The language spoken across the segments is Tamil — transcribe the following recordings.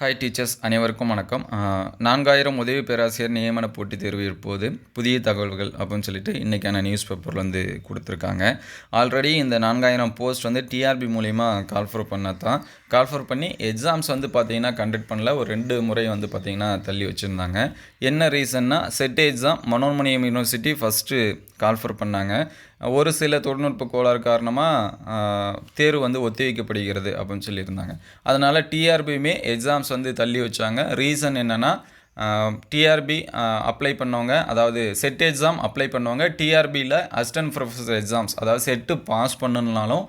ஹாய் டீச்சர்ஸ் அனைவருக்கும் வணக்கம். நான்காயிரம் உதவி பேராசிரியர் நியமன போட்டித் தேர்வு இப்போது புதிய தகவல்கள் அப்படின்னு சொல்லிட்டு இன்றைக்கான நியூஸ் பேப்பரில் வந்து கொடுத்துருக்காங்க. ஆல்ரெடி இந்த நான்காயிரம் போஸ்ட் வந்து டிஆர்பி மூலிமா கால்ஃபர் பண்ணாதான் கால்ஃபர் பண்ணி எக்ஸாம்ஸ் வந்து பார்த்தீங்கன்னா கண்டக்ட் பண்ணல. ஒரு ரெண்டு முறை வந்து பார்த்திங்கன்னா தள்ளி வச்சுருந்தாங்க. என்ன ரீசன்னா set exam Manonmaniam university first call for பண்ணாங்க. ஒரு சில தொழில்நுட்ப கோளாறு காரணமாக தேர்வு வந்து ஒத்திவைக்கப்படுகிறது அப்படின்னு சொல்லியிருந்தாங்க. அதனால் டிஆர்பியுமே எக்ஸாம்ஸ் வந்து தள்ளி வச்சாங்க. ரீசன் என்னென்னா டிஆர்பி அப்ளை பண்ணவங்க அதாவது செட் எக்ஸாம் அப்ளை பண்ணவங்க டிஆர்பியில் அசிஸ்டன்ட் ப்ரொஃபஸர் எக்ஸாம்ஸ் அதாவது செட்டு பாஸ் பண்ணணுனாலும்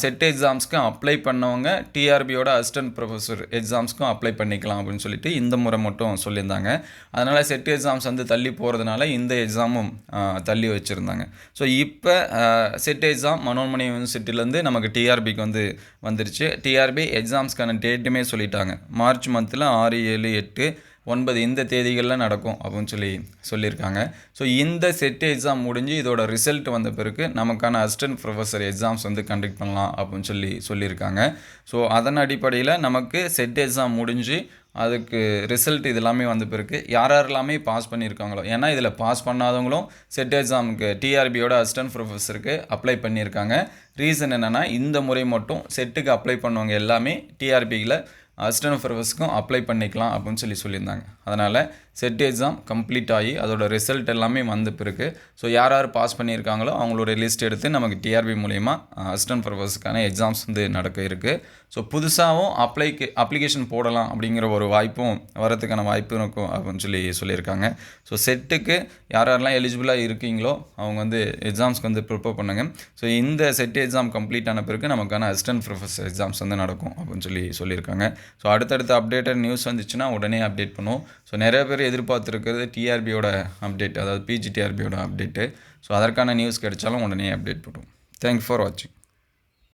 செட் எக்ஸாம்ஸ்க்கு அப்ளை பண்ணவங்க டிஆர்பியோட அசிஸ்டன்ட் ப்ரொஃபஸர் எக்ஸாம்ஸ்க்கும் அப்ளை பண்ணிக்கலாம் அப்படின்னு சொல்லிட்டு இந்த முறை மட்டும் சொல்லியிருந்தாங்க. அதனால் செட் எக்ஸாம்ஸ் வந்து தள்ளி போகிறதுனால இந்த எக்ஸாமும் தள்ளி வச்சுருந்தாங்க. ஸோ இப்போ செட் எக்ஸாம் மனோன்மணி யூனிவர்சிட்டிலேருந்து நமக்கு டிஆர்பிக்கு வந்து வந்துருச்சு. டிஆர்பி எக்ஸாம்ஸ்க்கான டேட்டுமே சொல்லிட்டாங்க. மார்ச் மந்தில் ஆறு ஏழு எட்டு ஒன்பது இந்த தேதிகளில் நடக்கும் அப்படின்னு சொல்லி சொல்லியிருக்காங்க. ஸோ இந்த செட் எக்ஸாம் முடிஞ்சு இதோட ரிசல்ட் வந்த பிறகு நமக்கான அசிஸ்டன்ட் ப்ரொஃபஸர் எக்ஸாம்ஸ் வந்து கண்டக்ட் பண்ணலாம் அப்படின்னு சொல்லி சொல்லியிருக்காங்க. ஸோ அதன் அடிப்படையில் நமக்கு செட் எக்ஸாம் முடிஞ்சு அதுக்கு ரிசல்ட் இது எல்லாமே வந்த பிறகு யார் யாரெல்லாமே பாஸ் பண்ணியிருக்காங்களோ ஏன்னா இதில் பாஸ் பண்ணாதவங்களும் செட் எக்ஸாமுக்கு டிஆர்பியோட அசிஸ்டன்ட் ப்ரொஃபஸருக்கு அப்ளை பண்ணியிருக்காங்க. ரீசன் என்னென்னா இந்த முறை மட்டும் செட்டுக்கு அப்ளை பண்ணவங்க எல்லாமே டிஆர்பியில் அசிஸ்டன்ட் ஃபர்வஸ்க்கும் அப்ளை பண்ணிக்கலாம் அப்படின்னு சொல்லி சொல்லியிருந்தாங்க. அதனால் செட் எக்ஸாம் கம்ப்ளீட் ஆகி அதோட ரிசல்ட் எல்லாமே வந்த பிறகு ஸோ யார் யார் பாஸ் பண்ணியிருக்காங்களோ அவங்களோட லிஸ்ட் எடுத்து நமக்கு டிஆர்பி மூலிமா அசிஸ்டன்ட் ஃபர்வஸ்க்கான எக்ஸாம்ஸ் வந்து நடக்க இருக்குது ஸோ புதுசாகவும் அப்ளைக்கு அப்ளிகேஷன் போடலாம் அப்படிங்கிற ஒரு வாய்ப்பும் வரதுக்கான வாய்ப்பும் இருக்கும் அப்படின்னு சொல்லி சொல்லியிருக்காங்க. ஸோ செட்டுக்கு யார் யாரெல்லாம் எலிஜிபிளாக இருக்கீங்களோ அவங்க வந்து எக்ஸாம்ஸ்க்கு வந்து ப்ரிப்பேர் பண்ணுங்கள் ஸோ இந்த செட் எக்ஸாம் கம்ப்ளீட் ஆன பிறகு நமக்கான அசிஸ்டன்ட் ப்ரொஃபஸர் எக்ஸாம்ஸ் வந்து நடக்கும் அப்படின்னு சொல்லி சொல்லியிருக்காங்க. ஸோ அடுத்தடுத்த அப்டேட்டட் நியூஸ் வந்துச்சுன்னா உடனே அப்டேட் பண்ணுவோம். ஸோ நிறைய பேர் எதிர்பார்த்துருக்கிறது டிஆர்பியோட அப்டேட் அதாவது பிஜிடிஆர்பியோட அப்டேட்டு ஸோ அதற்கான நியூஸ் கிடைச்சாலும் உடனே அப்டேட் பண்ணுவோம் தேங்க்ஸ் ஃபார் வாட்சிங்